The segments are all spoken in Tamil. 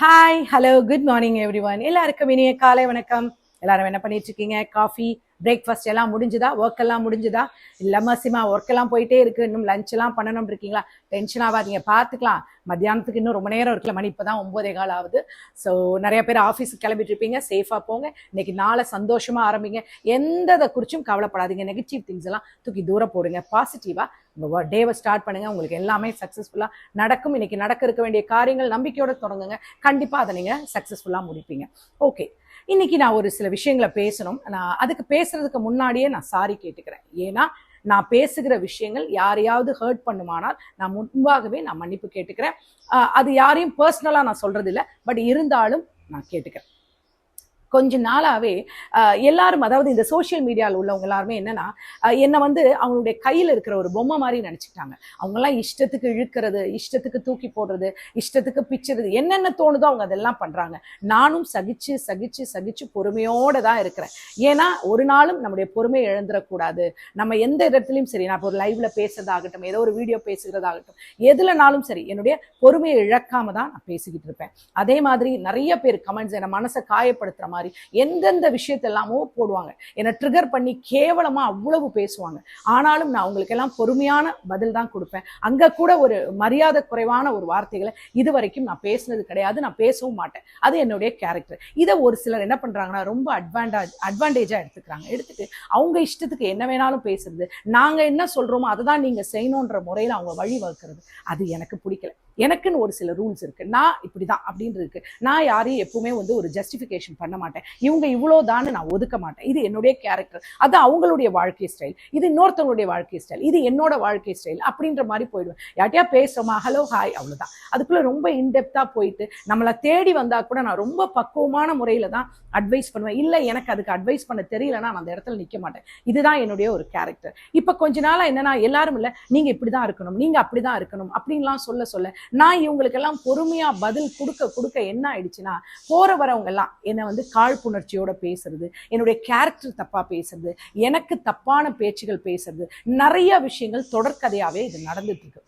Hi hello good morning everyone எல்லாருக்கும் இனிய காலை வணக்கம். எல்லாரும் என்ன பண்ணிட்டு இருக்கீங்க? காஃபி பிரேக்ஃபாஸ்ட் எல்லாம் முடிஞ்சுதா? ஒர்க் எல்லாம் முடிஞ்சுதா? இல்லை மசிமா ஒர்க் எல்லாம் போயிட்டே இருக்கு. இன்னும் லஞ்ச் எல்லாம் பண்ணணும் இருக்கீங்களா? டென்ஷன் ஆகாதீங்க. பார்த்துக்கலாம் மத்தியானத்துக்கு இன்னும் ரொம்ப நேரம் இருக்குல்ல மணி இப்பதான் ஒம்போதே கால் ஆகுது. ஸோ நிறைய பேர் ஆஃபீஸுக்கு கிளம்பிட்டு இருப்பீங்க. சேஃபாக போங்க. இன்னைக்கு நாளை சந்தோஷமாக ஆரம்பிங்க. எந்த இதை குறிச்சும் கவலைப்படாதீங்க. நெகட்டிவ் திங்ஸ் எல்லாம் தூக்கி தூரம் போடுங்க. பாசிட்டிவாக உங்கள் டேவை ஸ்டார்ட் பண்ணுங்க. உங்களுக்கு எல்லாமே சக்ஸஸ்ஃபுல்லாக நடக்கும். இன்றைக்கி நடக்க இருக்க வேண்டிய காரியங்கள் நம்பிக்கையோடு தொடங்குங்க. கண்டிப்பாக அதை நீங்கள் சக்ஸஸ்ஃபுல்லாக முடிப்பீங்க. ஓகே இன்னைக்கு நான் ஒரு சில விஷயங்களை பேசணும். நான் அதுக்கு பேசுறதுக்கு முன்னாடியே நான் சாரி கேட்டுக்கிறேன். ஏன்னா நான் பேசுகிற விஷயங்கள் யாரையாவது ஹர்ட் பண்ணுமானால் நான் முன்பாகவே நான் மன்னிப்பு கேட்டுக்கிறேன். அது யாரையும் பர்சனலாக நான் சொல்றது இல்லை பட் இருந்தாலும் நான் கேட்டுக்கிறேன். கொஞ்ச நாளாவே எல்லாரும் அதாவது இந்த சோஷியல் மீடியாவில் உள்ளவங்க எல்லாருமே என்னன்னா என்னை வந்து அவங்களுடைய கையில் இருக்கிற ஒரு பொம்மை மாதிரி நினச்சிக்கிட்டாங்க. அவங்கெல்லாம் இஷ்டத்துக்கு இழுக்கிறது இஷ்டத்துக்கு தூக்கி போடுறது இஷ்டத்துக்கு பிச்சுறது என்னென்ன தோணுதோ அவங்க அதெல்லாம் பண்றாங்க. நானும் சகிச்சு சகிச்சு சகிச்சு பொறுமையோடு தான் இருக்கிறேன். ஏன்னா ஒரு நாளும் நம்முடைய பொறுமையை இழந்துடக்கூடாது. நம்ம எந்த இடத்துலையும் சரி நான் இப்போ ஒரு லைவ்ல பேசுறதாகட்டும் ஏதோ ஒரு வீடியோ பேசுகிறதாகட்டும் எதுலனாலும் சரி என்னுடைய பொறுமையை இழக்காம தான் நான் பேசிக்கிட்டு இருப்பேன். அதே மாதிரி நிறைய பேர் கமெண்ட்ஸ் என்னை மனசை காயப்படுத்துற மாதிரி எந்தெந்த விஷயத்தெல்லாமோ போடுவாங்க. என்னை ட்ரிகர் பண்ணி கேவலமாக அவ்வளவு பேசுவாங்க. ஆனாலும் நான் அவங்களுக்கெல்லாம் பொறுமையான பதில் தான் கொடுப்பேன். அங்க கூட ஒரு மரியாதை குறைவான ஒரு வார்த்தைகளை இது வரைக்கும் நான் பேசினது கிடையாது. நான் பேசவும் மாட்டேன். அது என்னுடைய கேரக்டர் இதை ஒரு சிலர் என்ன பண்ணுறாங்கன்னா ரொம்ப அட்வான்டேஜ் அட்வான்டேஜாக எடுத்துக்கிறாங்க. எடுத்துட்டு அவங்க இஷ்டத்துக்கு என்ன வேணாலும் பேசுறது. நாங்கள் என்ன சொல்கிறோமோ அதை தான் நீங்கள் செய்யணுன்ற முறையில் அவங்க வழி வகுக்கிறது அது எனக்கு பிடிக்கல. எனக்குன்னு ஒரு சில ரூல்ஸ் இருக்கு. நான் இப்படிதான் அப்படின்னு இருக்கு. நான் யாரையும் எப்பவுமே வந்து ஒரு ஜஸ்டிஃபிகேஷன் பண்ண மாட்டேன். இவங்க இவ்வளோதான்னு நான் ஒதுக்க மாட்டேன். இது என்னுடைய கேரக்டர் அது அவங்களுடைய வாழ்க்கை ஸ்டைல் இது இன்னொருத்தவங்களுடைய வாழ்க்கை ஸ்டைல் இது என்னோட வாழ்க்கை ஸ்டைல் அப்படின்ற மாதிரி போயிடுவேன். யார்ட்டையா பேசுகிறோமா ஹலோ ஹாய் அவ்வளோதான் அதுக்குள்ளே ரொம்ப இன்டெப்த்தாக போயிட்டு நம்மளை தேடி வந்தால் கூட நான் ரொம்ப பக்குவமான முறையில் தான் அட்வைஸ் பண்ணுவேன். இல்லை எனக்கு அதுக்கு அட்வைஸ் பண்ண தெரியலன்னா நான் அந்த இடத்துல நிற்க மாட்டேன். இதுதான் என்னுடைய ஒரு கேரக்டர் இப்போ கொஞ்ச நாளாக என்னன்னா எல்லாரும் இல்லை நீங்கள் இப்படி தான் இருக்கணும். நீங்கள் அப்படி தான் இருக்கணும். அப்படின்லாம் சொல்ல சொல்ல நான் இவங்களுக்கெல்லாம் பொறுமையா பதில் கொடுக்க கொடுக்க என்ன ஆயிடுச்சுன்னா போற வரவங்க எல்லாம் என்னை வந்து காழ்ப்புணர்ச்சியோட பேசுறது என்னுடைய கேரக்டர் தப்பா பேசுறது எனக்கு தப்பான பேச்சுகள் பேசுறது நிறைய விஷயங்கள் தொடர்கதையாவே இது நடந்துட்டு இருக்கு.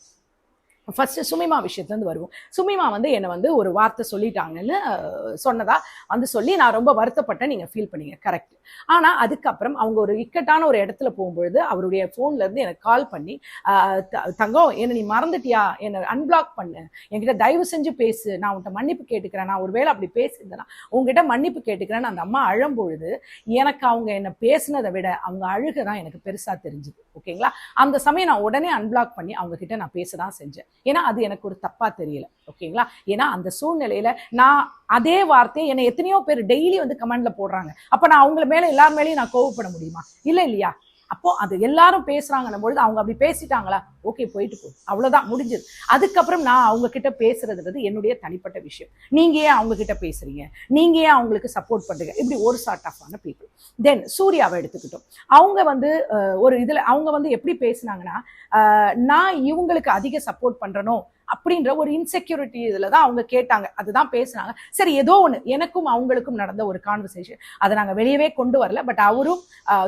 ஃபஸ்ட்டு சுமிமா விஷயத்துலேருந்து வருவோம். சுமிமா வந்து என்னை வந்து ஒரு வார்த்தை சொல்லிட்டாங்கன்னு சொன்னதாக வந்து சொல்லி நான் ரொம்ப வருத்தப்பட்டேன். நீங்கள் ஃபீல் பண்ணீங்க. கரெக்ட் ஆனால் அதுக்கப்புறம் அவங்க ஒரு இக்கட்டான ஒரு இடத்துல போகும்பொழுது அவருடைய ஃபோன்லேருந்து எனக்கு கால் பண்ணி த- தங்கம் என்னை நீ மறந்துட்டியா? என்னை அன்பிளாக் பண்ணு. என்கிட்ட தயவு செஞ்சு பேசு. நான் உன்கிட்ட மன்னிப்பு கேட்டுக்கிறேன். நான் ஒருவேளை அப்படி பேசியிருந்தேன்னா உங்ககிட்ட மன்னிப்பு கேட்டுக்கிறேன்னு அந்த அம்மா அழும்பொழுது எனக்கு அவங்க என்னை பேசுனதை விட அவங்க அழுக தான் எனக்கு பெருசாக தெரிஞ்சுது. ஓகேங்களா அந்த சமயம் நான் உடனே அன்பிளாக் பண்ணி அவங்க கிட்ட நான் பேச தான் செஞ்சேன். ஏன்னா அது எனக்கு ஒரு தப்பா தெரியல ஓகேங்களா? ஏன்னா அந்த சூழ்நிலையில நான் அதே வார்த்தையை என்னை எத்தனையோ பேர் டெய்லி வந்து கமெண்ட்ல போடுறாங்க. அப்ப நான் அவங்கள மேல எல்லார் மேலேயும் நான் கோவப்பட முடியுமா? இல்ல இல்லையா? அப்போ அது எல்லாரும் பேசுறாங்கன்னும் பொழுது அவங்க அப்படி பேசிட்டாங்களா? ஓகே போயிட்டு போ. அவ்வளவுதான் முடிஞ்சது. அதுக்கப்புறம் நான் அவங்க கிட்ட பேசுறதுன்றது என்னுடைய தனிப்பட்ட விஷயம். நீங்க ஏன் அவங்க கிட்ட பேசுறீங்க? நீங்க ஏன் அவங்களுக்கு சப்போர்ட் பண்றீங்க? இப்படி ஒரு சார்ட் ஆஃப் ஆன பீப்புள் தென் சூர்யாவை எடுத்துக்கிட்டோம். அவங்க வந்து ஒரு இதுல அவங்க வந்து எப்படி பேசுனாங்கன்னா நான் இவங்களுக்கு அதிக சப்போர்ட் பண்றனும் அப்படின்ற ஒரு இன்செக்யூரிட்டி இதில் தான் அவங்க கேட்டாங்க. அதுதான் பேசுனாங்க. சரி ஏதோ ஒன்று எனக்கும் அவங்களுக்கும் நடந்த ஒரு கான்வர்சேஷன் அதை நாங்கள் வெளியவே கொண்டு வரல. பட் அவரும்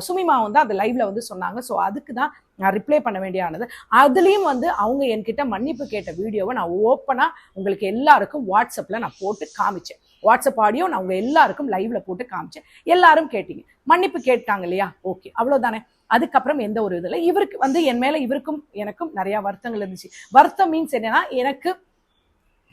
சுமிமாவும் தான் அந்த லைவ்ல வந்து சொன்னாங்க. ஸோ அதுக்கு தான் நான் ரிப்ளை பண்ண வேண்டியானது. அதுலேயும் வந்து அவங்க என்கிட்ட மன்னிப்பு கேட்ட வீடியோவை நான் ஓப்பனாக உங்களுக்கு எல்லாருக்கும் வாட்ஸ்அப்பில் நான் போட்டு காமிச்சேன். வாட்ஸ்அப் ஆடியோ நான் உங்கள் எல்லாருக்கும் லைவ்ல போட்டு காமிச்சேன். எல்லாரும் கேட்டீங்க. மன்னிப்பு கேட்டாங்க இல்லையா? ஓகே அவ்வளோதானே அதுக்கப்புறம் எந்த ஒரு இதில். இவருக்கு வந்து என் மேலே இவருக்கும் எனக்கும் நிறையா வருத்தங்கள் இருந்துச்சு. வருத்தம் மீன்ஸ் என்னன்னா எனக்கு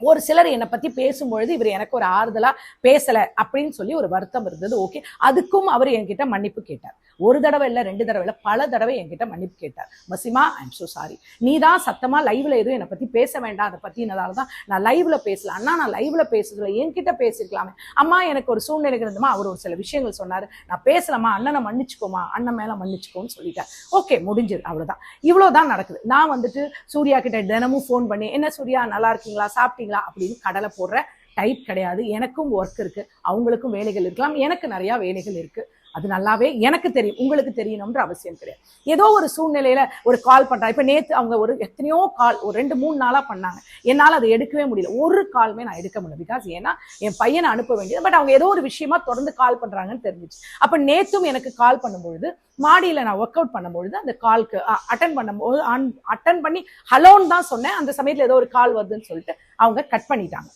ஒரு சிலர் என்னை பற்றி பேசும்பொழுது இவர் எனக்கு ஒரு ஆறுதலாக பேசலை அப்படின்னு சொல்லி ஒரு வருத்தம் இருந்தது. ஓகே அதுக்கும் அவர் என்கிட்ட மன்னிப்பு கேட்டார். ஒரு தடவை இல்லை ரெண்டு தடவை இல்லை பல தடவை என்கிட்ட மன்னிப்பு கேட்டார். மசிமா ஐம் ஸோ சாரி நீ தான் சத்தமாக லைவ்ல எதுவும் என்னை பற்றி பேச வேண்டாம் அதை பற்றினதால தான் நான் லைவ்ல பேசல. அண்ணா நான் லைவ்ல பேசுறதுல என்கிட்ட பேசியிருக்கலாமே அம்மா எனக்கு ஒரு சூழ்நிலை இருந்தமா அவர் ஒரு சில விஷயங்கள் சொன்னார். நான் பேசலாமா அண்ணனை மன்னிச்சுக்கோமா அண்ணன் மேலே மன்னிச்சுக்கோன்னு சொல்லிட்டார். ஓகே முடிஞ்சது அவ்வளோதான் இவ்வளோ தான் நடக்குது. நான் வந்துட்டு சூர்யா கிட்ட தினமும் ஃபோன் பண்ணி என்ன சூர்யா நல்லா இருக்கீங்களா? சாப்பிட்டீங்களா? அப்படின்னு கடலை போடுற டைப் கிடையாது. எனக்கும் ஒர்க் இருக்குது அவங்களுக்கும் வேலைகள் இருக்கலாம். எனக்கு நிறையா வேலைகள் இருக்குது அது நல்லாவே எனக்கு தெரியும் உங்களுக்கு தெரியணும்ன்ற அவசியம் கிடையாது. ஏதோ ஒரு சூழ்நிலையில ஒரு கால் பண்றா இப்ப நேத்து அவங்க ஒரு எத்தனையோ கால் ஒரு ரெண்டு மூணு நாளா பண்ணாங்க. என்னால் அதை எடுக்கவே முடியல. ஒரு காலுமே நான் எடுக்க முடியல. பிகாஸ் ஏன்னா என் பையனை அனுப்ப வேண்டியது. பட் அவங்க ஏதோ ஒரு விஷயமா தொடர்ந்து கால் பண்றாங்கன்னு தெரிஞ்சிச்சு. அப்ப நேத்தும் எனக்கு கால் பண்ணும்பொழுது மாடியில் நான் ஒர்க் அவுட் பண்ணும்பொழுது அந்த கால்க்கு அட்டன் பண்ணும்போது அட்டன் பண்ணி ஹலோன்னு தான் சொன்னேன். அந்த சமயத்தில் ஏதோ ஒரு கால் வருதுன்னு சொல்லிட்டு அவங்க கட் பண்ணிட்டாங்க.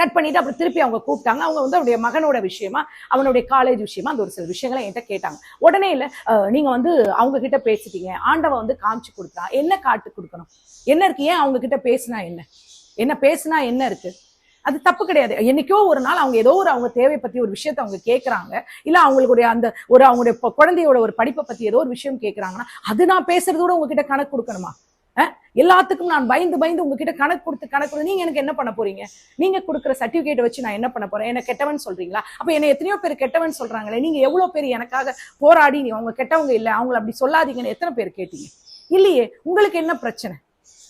கட் பண்ணிட்டு அப்புறம் திருப்பி அவங்க கூப்பிட்டாங்க. அவங்க வந்து அவருடைய மகனோட விஷயமா அவனுடைய காலேஜ் விஷயமா அந்த ஒரு சில விஷயங்களை என்கிட்ட கேட்டாங்க. உடனே இல்லை நீங்க வந்து அவங்க கிட்ட பேசிட்டீங்க. ஆண்டவன் வந்து காமிச்சு கொடுத்தான் என்ன காட்டு கொடுக்கணும்? என்ன இருக்கு? ஏன் அவங்க கிட்ட பேசினா என்ன? என்ன பேசினா என்ன இருக்கு? அது தப்பு கிடையாது. என்னைக்கோ ஒரு நாள் அவங்க ஏதோ ஒரு அவங்க தேவை பத்தி ஒரு விஷயத்த அவங்க கேட்கறாங்க இல்ல அவங்களுடைய அந்த ஒரு அவங்களுடைய குழந்தையோட ஒரு படிப்பை பத்தி ஏதோ ஒரு விஷயம் கேட்கறாங்கன்னா அது நான் பேசுறதோட உங்ககிட்ட கணக்கு கொடுக்கணுமா? எல்லாத்துக்கும் நான் பயந்து பயந்து உங்ககிட்ட கணக்கு கொடுத்து கணக்கு கொடுத்து நீங்க எனக்கு என்ன பண்ண போறீங்க? நீங்க கொடுக்குற சர்டிபிகேட் வச்சு நான் என்ன பண்ண போறேன்? என்ன கெட்டவன் சொல்றீங்களா? அப்ப என்ன எத்தனையோ பேர் கெட்டவன் சொல்றாங்களே நீங்க எவ்வளவு பேர் எனக்காக போராடி நீ அவங்க கெட்டவங்க இல்லை அவங்கள அப்படி சொல்லாதீங்கன்னு எத்தனை பேர் கேட்டீங்க? இல்லையே உங்களுக்கு என்ன பிரச்சனை?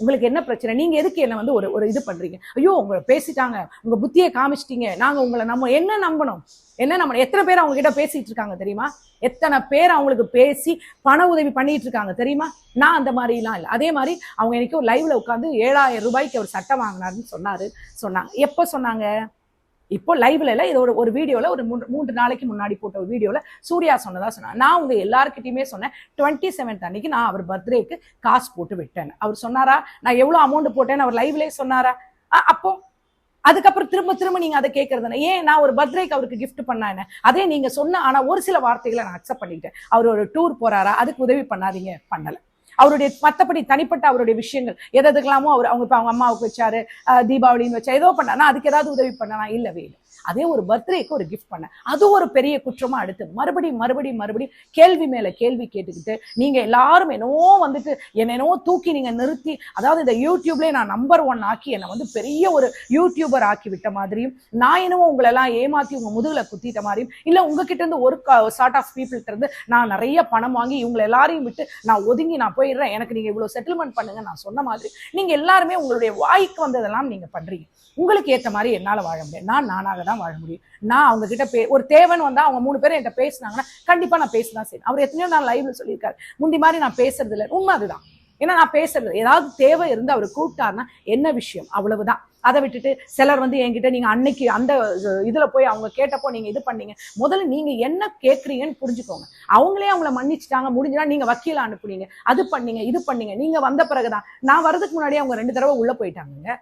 உங்களுக்கு என்ன பிரச்சனை? நீங்க எதுக்கு என்ன வந்து ஒரு ஒரு இது பண்றீங்க? ஐயோ உங்களை பேசிட்டாங்க. உங்க புத்தியை காமிச்சிட்டீங்க. நாங்க உங்களை நம்ம என்ன நம்பணும்? என்ன நம்ம எத்தனை பேர் அவங்க கிட்ட பேசிட்டு இருக்காங்க தெரியுமா? எத்தனை பேர் அவங்களுக்கு பேசி பண உதவி பண்ணிட்டு இருக்காங்க தெரியுமா? நான் அந்த மாதிரிலாம் இல்லை. அதே மாதிரி அவங்க எனக்கு லைவ்ல உட்காந்து ஏழாயிரம் ரூபாய்க்கு அவர் சட்டை வாங்கினாருன்னு சொன்னாரு. சொன்னாங்க எப்போ சொன்னாங்க? இப்போ லைவ்ல இல்லை இது ஒரு ஒரு ஒரு மூன்று மூன்று நாளைக்கு முன்னாடி போட்ட ஒரு வீடியோவில் சூர்யா சொன்னதாக சொன்னார் நான் உங்கள் எல்லாருக்கிட்டையுமே சொன்னேன் டுவெண்ட்டி செவன்த் அன்னைக்கு நான் அவர் பர்த்டேக்கு காசு போட்டு விட்டேன். அவர் சொன்னாரா நான் எவ்வளோ அமௌண்ட் போட்டேன்னு அவர் லைவ்லேயே சொன்னாரா? அப்போ அதுக்கப்புறம் திரும்ப திரும்ப நீங்க அதை கேட்கறது ஏன் நான் ஒரு பர்த்டேக்கு அவருக்கு கிஃப்ட் பண்ணா என்ன? அதே நீங்க சொன்ன ஆனா ஒரு சில வார்த்தைகளை நான் அக்செப்ட் பண்ணிக்கிட்டேன். அவர் ஒரு டூர் போறாரா? அதுக்கு உதவி பண்ணாதீங்க பண்ணல. அவருடைய மற்றபடி தனிப்பட்ட அவருடைய விஷயங்கள். எது எதுக்கெல்லாமோ அவர் அவங்க இப்போ அவங்க அம்மாவுக்கு வச்சாரு தீபாவளின்னு வச்சா ஏதோ பண்ணா அதுக்கு ஏதாவது உதவி பண்ணனா இல்லவே இல்லை. அதே ஒரு பர்த்டேக்கு ஒரு கிஃப்ட் பண்ண அது ஒரு பெரிய குற்றமாக அடுத்து மறுபடியும் மறுபடியும் மறுபடியும் கேள்வி மேலே கேள்வி கேட்டுக்கிட்டு நீங்கள் எல்லாரும் என்னவோ வந்துட்டு என்னென்னவோ தூக்கி நீங்கள் நிறுத்தி அதாவது இந்த யூடியூப்லேயே நான் நம்பர் ஒன் ஆக்கி என்னை வந்து பெரிய ஒரு யூடியூபர் ஆக்கி விட்ட மாதிரியும் நான் என்னவோ உங்களை எல்லாம் ஏமாத்தி உங்கள் முதுகில் குத்திட்ட மாதிரியும் இல்லை உங்ககிட்ட இருந்து ஒரு சார்ட் ஆஃப் பீப்புள்கிட்ட இருந்து நான் நிறைய பணம் வாங்கி இவங்க எல்லாரையும் விட்டு நான் ஒதுங்கி நான் போயிடுறேன். எனக்கு நீங்கள் இவ்வளோ செட்டில்மெண்ட் பண்ணுங்க நான் சொன்ன மாதிரி. நீங்கள் எல்லாருமே உங்களுடைய வாய்க்கு வந்ததெல்லாம் நீங்கள் பண்ணுறீங்க உங்களுக்கு ஏற்ற மாதிரி என்னால் வாழ முடியாது நான் நானாக தான் வாழ முடியும். நான் அவங்க கிட்ட பே ஒரு தேவன் வந்தா அவங்க மூணு பேரும் என்கிட்ட பேசினாங்கன்னா கண்டிப்பா நான் பேசதான் செய்யணும் அவர் எத்தனையோ நான் லைவ்ல சொல்லியிருக்காரு. முந்தி மாதிரி நான் பேசுறது இல்லை உண்மை அதுதான். ஏன்னா நான் பேசுறது ஏதாவது தேவை இருந்து அவர் கூப்பிட்டாருன்னா என்ன விஷயம்? அவ்வளவுதான். அதை விட்டுட்டு சிலர் வந்து என்கிட்ட நீங்க அன்னைக்கு அந்த இதுல போய் அவங்க கேட்டப்போ நீங்க இது பண்ணீங்க. முதல்ல நீங்க என்ன கேட்குறீங்கன்னு புரிஞ்சுக்கோங்க. அவங்களே அவங்கள மன்னிச்சுட்டாங்க முடிஞ்சுனா நீங்க வக்கீல அனுப்புனீங்க. அது பண்ணீங்க இது பண்ணீங்க. நீங்க வந்த பிறகுதான். நான் வரதுக்கு முன்னாடியே அவங்க ரெண்டு தடவை உள்ள போயிட்டாங்க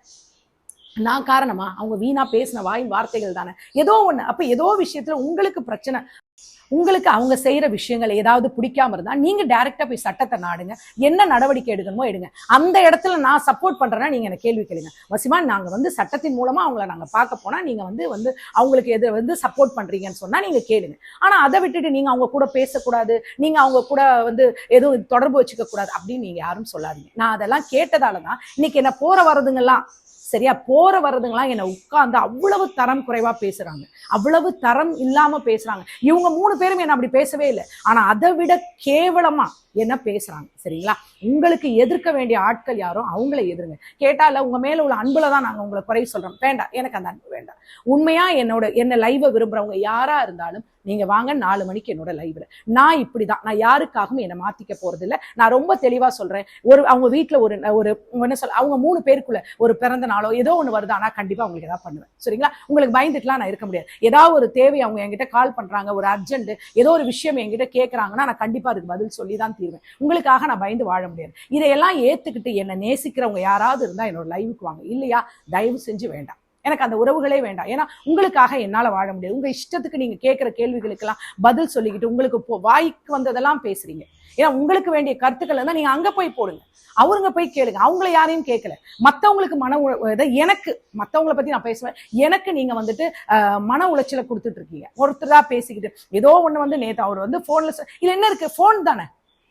நான் காரணமா? அவங்க வீணா பேசின வாய் வார்த்தைகள் தானே. ஏதோ ஒன்று அப்போ ஏதோ விஷயத்துல உங்களுக்கு பிரச்சனை. உங்களுக்கு அவங்க செய்யற விஷயங்கள் ஏதாவது பிடிக்காம இருந்தா நீங்க டைரக்டா போய் சட்டத்தை நாடுங்க. என்ன நடவடிக்கை எடுக்கணுமோ எடுங்க. அந்த இடத்துல நான் சப்போர்ட் பண்றேன்னா நீங்க எனக்கு கேள்வி கேளுங்க. வசிமா நாங்க வந்து சட்டத்தின் மூலமா அவங்கள நாங்க பார்க்க போனா நீங்க வந்து வந்து அவங்களுக்கு எது வந்து சப்போர்ட் பண்றீங்கன்னு சொன்னா நீங்க கேளுங்க. ஆனா அதை விட்டுட்டு நீங்க அவங்க கூட பேசக்கூடாது. நீங்க அவங்க கூட வந்து எதுவும் தொடர்பு வச்சுக்க கூடாது அப்படின்னு நீங்க யாரும் சொல்லாதீங்க. நான் அதெல்லாம் கேட்டதால தான் இன்னைக்கு என்ன போற வரதுங்கெல்லாம் சரியா போற வர்றதுங்களாம் என்னை உட்கார்ந்து அவ்வளவு தரம் குறைவா பேசுறாங்க. அவ்வளவு தரம் இல்லாம பேசுறாங்க. இவங்க மூணு பேரும் என்ன அப்படி பேசவே இல்லை. ஆனா அதை விட கேவலமா என்ன பேசுறாங்க? சரிங்களா? உங்களுக்கு எதிர்க்க வேண்டிய ஆட்கள் யாரோ அவங்கள எதிருங்க. கேட்டால உங்க மேல உள்ள அன்புல தான் நாங்க உங்களை குறை சொல்றோம். வேண்டாம் எனக்கு அந்த அன்பு வேண்டாம். உண்மையா என்னோட என்ன லைவை விரும்புறவங்க யாரா இருந்தாலும் நீங்கள் வாங்க நாலு மணிக்கு என்னோட லைவில் நான் இப்படி தான் நான் யாருக்காகவும் என்னை மாற்றிக்க போகிறதில்ல நான் ரொம்ப தெளிவாக சொல்கிறேன் ஒரு அவங்க வீட்டில் ஒரு ஒரு என்ன சொல்ல அவங்க மூணு பேருக்குள்ள ஒரு பிறந்த நாளோ ஏதோ ஒன்று வருது. ஆனால் கண்டிப்பாக உங்களுக்கு ஏதாவது பண்ணுவேன். சரிங்களா? உங்களுக்கு பயந்துட்டுலாம் நான் இருக்க முடியாது. ஏதாவது ஒரு தேவை அவங்க என்கிட்ட கால் பண்ணுறாங்க ஒரு அர்ஜென்ட் ஏதோ ஒரு விஷயம் என்கிட்ட கேட்குறாங்கன்னா நான் கண்டிப்பாக அதுக்கு பதில் சொல்லி தான் தீர்வேன். உங்களுக்காக நான் பயந்து வாழ முடியாது. இதையெல்லாம் ஏற்றுக்கிட்டு என்னை நேசிக்கிறவங்க யாராவது இருந்தால் என்னோட லைவுக்கு வாங்க. இல்லையா? தயவு செஞ்சு வேண்டாம். எனக்கு அந்த உறவுகளே வேண்டாம். ஏன்னா உங்களுக்காக என்னால் வாழ முடியாது. உங்கள் இஷ்டத்துக்கு நீங்கள் கேட்குற கேள்விகளுக்கெல்லாம் பதில் சொல்லிக்கிட்டு உங்களுக்கு வாய்க்கு வந்ததெல்லாம் பேசுறீங்க. ஏன்னா உங்களுக்கு வேண்டிய கருத்துக்கள் இருந்தால் நீங்கள் அங்கே போய் போடுங்க. அவருங்க போய் கேளுங்க. அவங்கள யாரையும் கேட்கல மற்றவங்களுக்கு மன உ- இதை எனக்கு மற்றவங்களை பற்றி நான் பேசுவேன். எனக்கு நீங்கள் வந்துட்டு மன உளைச்சலை கொடுத்துட்டு இருக்கீங்க. பேசிக்கிட்டு ஏதோ ஒன்று வந்து நேற்று அவர் வந்து ஃபோனில் இல்லை என்ன இருக்குது ஃபோன் தானே?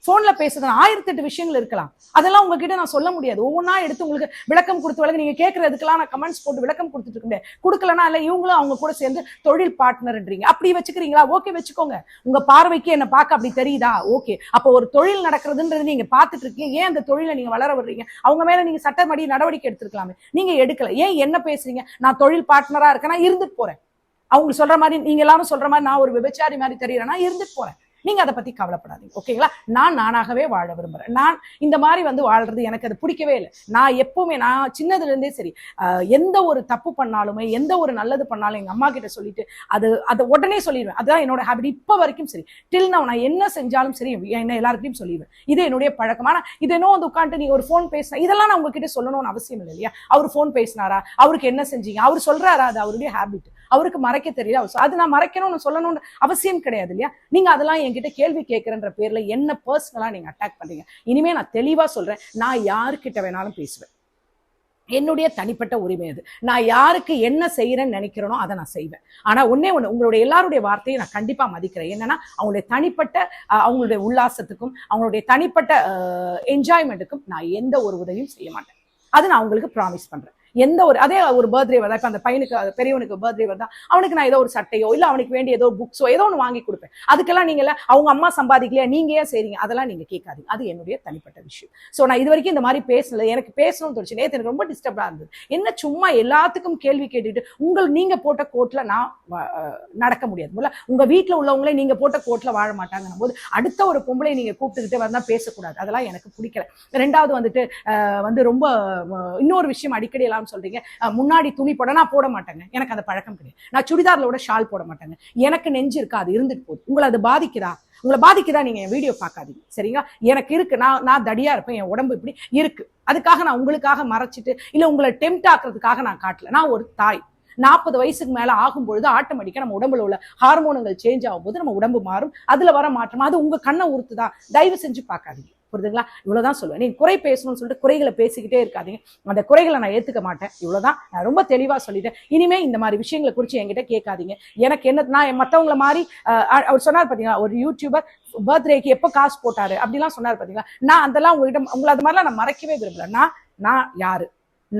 ஃபோன்ல பேசுறது ஆயிரத்தி எட்டு விஷயங்கள் இருக்கலாம். அதெல்லாம் உங்ககிட்ட நான் சொல்ல முடியாது. ஒவ்வொன்றா எடுத்து உங்களுக்கு விளக்கம் கொடுத்து வழங்க நீங்க கேட்கறதுக்கெல்லாம் நான் கமெண்ட்ஸ் போட்டு விளக்கம் கொடுத்துட்டு இருக்க முடியாது. கொடுக்கலனா இல்லை இவங்களும் அவங்க கூட சேர்ந்து தொழில் பார்ட்னர்ன்றீங்க அப்படி வச்சுக்கிறீங்களா? ஓகே வச்சுக்கோங்க. உங்க பார்வைக்கு என்ன பார்க்க அப்படி தெரியுதா? ஓகே அப்போ ஒரு தொழில் நடக்கிறதுன்றது நீங்க பார்த்துட்டு இருக்கீங்க. ஏன் அந்த தொழிலை நீங்க வளர விடுறீங்க? அவங்க மேல நீங்க சட்டப்படி நடவடிக்கை எடுத்திருக்கலாமே. நீங்க எடுக்கல. ஏன் என்ன பேசுறீங்க? நான் தொழில் பார்ட்னரா இருக்கேன் நான் இருந்துட்டு போறேன். அவங்க சொல்ற மாதிரி நீங்க எல்லாரும் சொல்ற மாதிரி நான் ஒரு விபச்சாரி மாதிரி தெரியறேன்னா இருந்துட்டு போறேன். நீங்க அதை பத்தி கவலைப்படாதீங்க ஓகேங்களா? நான் நானாகவே வாழ விரும்புறேன். நான் இந்த மாதிரி வந்து வாழ்றது எனக்கு அது பிடிக்கவே இல்லை. நான் எப்பவுமே நான் சின்னதுலேருந்தே சரி எந்த ஒரு தப்பு பண்ணாலுமே எந்த ஒரு நல்லது பண்ணாலும் எங்க அம்மா கிட்ட சொல்லிட்டு அது அதை உடனே சொல்லிடுவேன். அதுதான் என்னோட ஹேபிட் இப்போ வரைக்கும் சரி டில் நான் நான் என்ன செஞ்சாலும் சரி என்ன எல்லாருக்கிட்டையும் சொல்லிடுவேன். இது என்னுடைய பழக்கம். ஆனா இது என்ன வந்து உட்காந்துட்டு நீ ஒரு ஃபோன் பேசினா இதெல்லாம் நான் உங்ககிட்ட சொல்லணும்னு அவசியம் இல்லை இல்லையா? அவர் ஃபோன் பேசினாரா? அவருக்கு என்ன செஞ்சீங்க? அவர் சொல்றாரா? அது அவருடைய ஹேபிட் அவருக்கு மறைக்க தெரியல. அவர் அது நான் மறைக்கணும்னு சொல்லணும்னு அவசியம் கிடையாது இல்லையா? நீங்க அதெல்லாம் என்கிட்ட கேள்வி கேட்கறன்ற பேர்ல என்ன பர்சனலா நீங்க அட்டாக் பண்றீங்க? இனிமே நான் தெளிவா சொல்றேன். நான் யாருக்கிட்ட வேணாலும் பேசுவேன். என்னுடைய தனிப்பட்ட உரிமை அது. நான் யாருக்கு என்ன செய்யறேன்னு நினைக்கிறேனோ அதை நான் செய்வேன். ஆனா ஒன்னே ஒன்று உங்களுடைய எல்லாருடைய வார்த்தையை நான் கண்டிப்பா மதிக்கிறேன். என்னன்னா அவங்களுடைய தனிப்பட்ட அவங்களுடைய உல்லாசத்துக்கும் அவங்களுடைய தனிப்பட்ட என்ஜாய்மெண்ட்டுக்கும் நான் எந்த ஒரு உதவியும் செய்ய மாட்டேன். அது நான் உங்களுக்கு ப்ராமிஸ் பண்றேன். எந்த ஒரு அதே ஒரு பர்த்டே வருதா இப்போ அந்த பையனுக்கு அது பெரியவனுக்கு பர்த்டே வருதா அவனுக்கு நான் ஏதோ ஒரு சட்டையோ இல்லை அவனுக்கு வேண்டிய ஏதோ புக்ஸோ ஏதோ ஒன்று வாங்கி கொடுப்பேன். அதுக்கெல்லாம் நீங்கள் அவங்க அம்மா சம்பாதிக்கலையா நீங்கள் ஏன் செய்றீங்க? அதெல்லாம் நீங்கள் கேட்காதீங்க. அது என்னுடைய தனிப்பட்ட விஷயம். ஸோ நான் இது வரைக்கும் இந்த மாதிரி பேசல. எனக்கு பேசணும்னு தோணுச்சு. நேற்று எனக்கு ரொம்ப டிஸ்டர்பாக இருந்தது. என்ன சும்மா எல்லாத்துக்கும் கேள்வி கேட்டுட்டு உங்கள் நீங்கள் போட்ட கோட்டில் நான் நடக்க முடியாது போல. உங்கள் வீட்டில் உள்ளவங்களே நீங்கள் போட்ட கோட்டில் வாழ மாட்டாங்கன்னும் போது அடுத்த ஒரு பொம்பளை நீங்கள் கூப்பிட்டுக்கிட்டே வந்தால் பேசக்கூடாது. அதெல்லாம் எனக்கு பிடிக்கல. ரெண்டாவது வந்துட்டு வந்து ரொம்ப இன்னொரு விஷயம் அடிக்கடி எல்லாம் சொல்றீங்க. முன்னாடி துணி போட நான் போட மாட்டேங்க. எனக்கு அந்த பழக்கம் கிடையாது. நான் சுடிதார்ல விட ஷால் போட மாட்டேங்க. எனக்கு நெஞ்சு இருக்கா அது இருந்துட்டு போகுது. உங்களை அது பாதிக்குதா? உங்களை பாதிக்குதா நீங்க என் வீடியோ பார்க்காதீங்க. சரிங்களா? எனக்கு இருக்கு. நான் நான் தடியா இருப்பேன். என் உடம்பு இப்படி இருக்கு. அதுக்காக நான் உங்களுக்காக மறைச்சிட்டு இல்ல உங்களை டெம்ட் ஆக்குறதுக்காக நான் காட்டல. நான் ஒரு தாய். நாற்பது வயசுக்கு மேல ஆகும் பொழுது ஆட்டோமேட்டிக்கா நம்ம உடம்புல உள்ள ஹார்மோனுங்கள் சேஞ்ச் ஆகும்போது நம்ம உடம்பு மாறும். அதுல வர மாற்றம் அது உங்க கண்ணை உறுத்துதான் தயவு செஞ்சு பார்க்காதீங்க. புரியுதுங்களா? இவ்வளவுதான் சொல்லுவேன். நீ குறை பேசணும்னு சொல்லிட்டு குறைகளை பேசிக்கிட்டே இருக்காதீங்க. அந்த குறைகளை நான் ஏத்துக்க மாட்டேன். இவ்வளவுதான். நான் ரொம்ப தெளிவா சொல்லிட்டேன். இனிமே இந்த மாதிரி விஷயங்களை குறித்து என்கிட்ட கேட்காதீங்க. எனக்கு என்ன நான் மற்றவங்கள மாதிரி அவர் சொன்னார் பாத்தீங்களா? ஒரு யூடியூபர் பர்த்டேக்கு எப்போ காசு போட்டாரு? அப்படிலாம் சொன்னார் பாத்தீங்களா? நான் அதெல்லாம் உங்ககிட்ட உங்களை அது மாதிரிலாம் நான் மறைக்கவே விரும்பல. நான் நான் யாரு?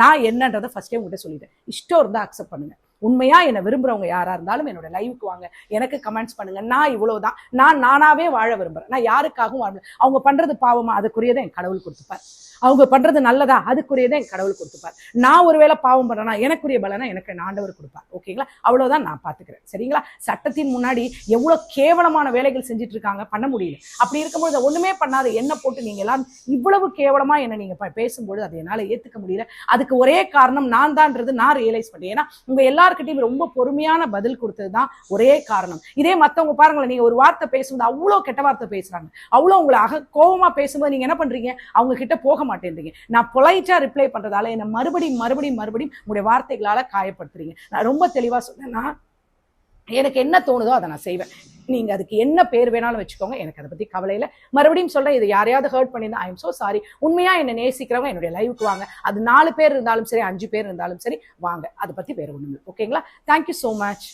நான் என்னன்றதை ஃபர்ஸ்டே உங்ககிட்ட சொல்லிட்டேன். இஷ்டம் இருந்தால் அக்செப்ட் பண்ணுங்க. உண்மையா என்னை விரும்புறவங்க யாரா இருந்தாலும் என்னோட லைவுக்கு வாங்க. எனக்கு கமெண்ட்ஸ் பண்ணுங்க. நான் இவ்வளவுதான். நான் நானாவே வாழ விரும்புறேன். நான் யாருக்காகவும் வாழ அவங்க பண்றது பாவமா அதுக்குரியதை என் கடவுள் கொடுத்துப்பார். அவங்க பண்றது நல்லதா? அதுக்குரியதை என் கடவுள் கொடுத்துப்பார். நான் ஒருவேளை பாவம் பண்றேன்னா எனக்குரிய பலனை எனக்கு ஆண்டவர் கொடுப்பார். ஓகேங்களா அவ்வளவுதான் நான் பாத்துக்கிறேன் சரிங்களா? சட்டத்தின் முன்னாடி எவ்வளவு கேவலமான வேலைகள் செஞ்சுட்டு இருக்காங்க? பண்ண முடியல. அப்படி இருக்கும்போது ஒண்ணுமே பண்ணாத என்ன போட்டு நீங்க எல்லாம் இவ்வளவு கேவலமா என்ன நீங்க ப- பேசும்போது அதை என்னால ஏத்துக்க முடியல. அதுக்கு ஒரே காரணம் நான் தான்ன்றது நான் ரியலைஸ் பண்ணேன். ஏன்னா உங்க எல்லாருக்கிட்டையும் ரொம்ப பொறுமையான பதில் கொடுத்தது தான் ஒரே காரணம். இதே மத்தவங்க பாருங்களேன் நீங்க ஒரு வார்த்தை பேசும்போது அவ்வளோ கெட்ட வார்த்தை பேசுறாங்க. அவ்வளோ உங்களை அக கோபமா பேசும்போது நீங்க என்ன பண்றீங்க? அவங்க கிட்ட போக மாட்டேன்றீங்க. நான் பொலைட்டாக ரிப்ளை பண்ணுறதால என்னை மறுபடியும் மறுபடியும் மறுபடியும் உங்களுடைய வார்த்தைகளால் காயப்படுத்துறீங்க. நான் ரொம்ப தெளிவாக சொன்னேன்னா எனக்கு என்ன தோணுதோ அதை நான் செய்வேன். நீங்கள் அதுக்கு என்ன பேர் வேணாலும் வச்சுக்கோங்க. எனக்கு அதை பற்றி கவலை இல்லை. மறுபடியும் சொல்கிறேன் இது யாரையாவது ஹர்ட் பண்ணியிருந்தா ஐ எம் சாரி உண்மையாக என்ன நேசிக்கிறவங்க என்னுடைய லைவுக்கு வாங்க. அது நாலு பேர் இருந்தாலும் சரி அஞ்சு பேர் இருந்தாலும் சரி வாங்க. அதை பற்றி வேறு ஒன்றும் இல்லை ஓகேங்களா தேங்க்யூ ஸோ மச்